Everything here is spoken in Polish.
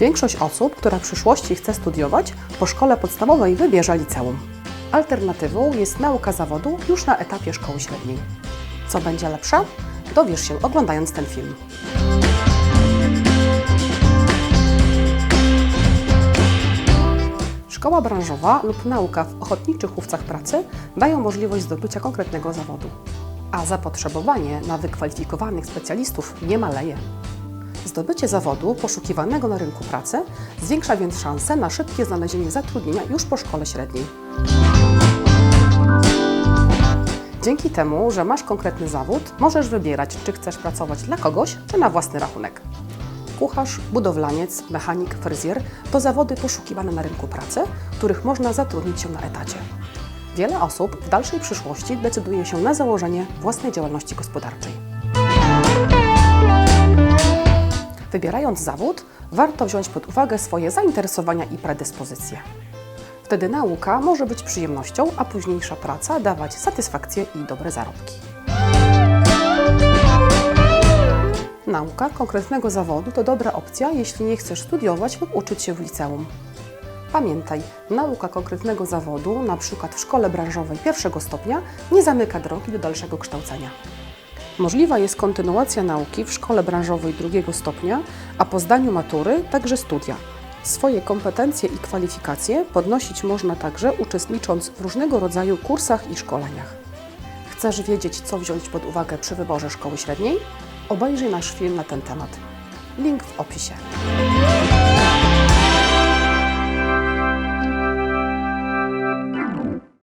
Większość osób, która w przyszłości chce studiować, po szkole podstawowej wybierze liceum. Alternatywą jest nauka zawodu już na etapie szkoły średniej. Co będzie lepsze? Dowiesz się oglądając ten film. Szkoła branżowa lub nauka w ochotniczych łówcach pracy dają możliwość zdobycia konkretnego zawodu, a zapotrzebowanie na wykwalifikowanych specjalistów nie maleje. Zdobycie zawodu poszukiwanego na rynku pracy zwiększa więc szanse na szybkie znalezienie zatrudnienia już po szkole średniej. Dzięki temu, że masz konkretny zawód, możesz wybierać, czy chcesz pracować dla kogoś, czy na własny rachunek. Kucharz, budowlaniec, mechanik, fryzjer to zawody poszukiwane na rynku pracy, których można zatrudnić się na etacie. Wiele osób w dalszej przyszłości decyduje się na założenie własnej działalności gospodarczej. Wybierając zawód, warto wziąć pod uwagę swoje zainteresowania i predyspozycje. Wtedy nauka może być przyjemnością, a późniejsza praca dawać satysfakcję i dobre zarobki. Nauka konkretnego zawodu to dobra opcja, jeśli nie chcesz studiować lub uczyć się w liceum. Pamiętaj, nauka konkretnego zawodu, np. w szkole branżowej pierwszego stopnia, nie zamyka drogi do dalszego kształcenia. Możliwa jest kontynuacja nauki w szkole branżowej drugiego stopnia, a po zdaniu matury także studia. Swoje kompetencje i kwalifikacje podnosić można także uczestnicząc w różnego rodzaju kursach i szkoleniach. Chcesz wiedzieć, co wziąć pod uwagę przy wyborze szkoły średniej? Obejrzyj nasz film na ten temat. Link w opisie.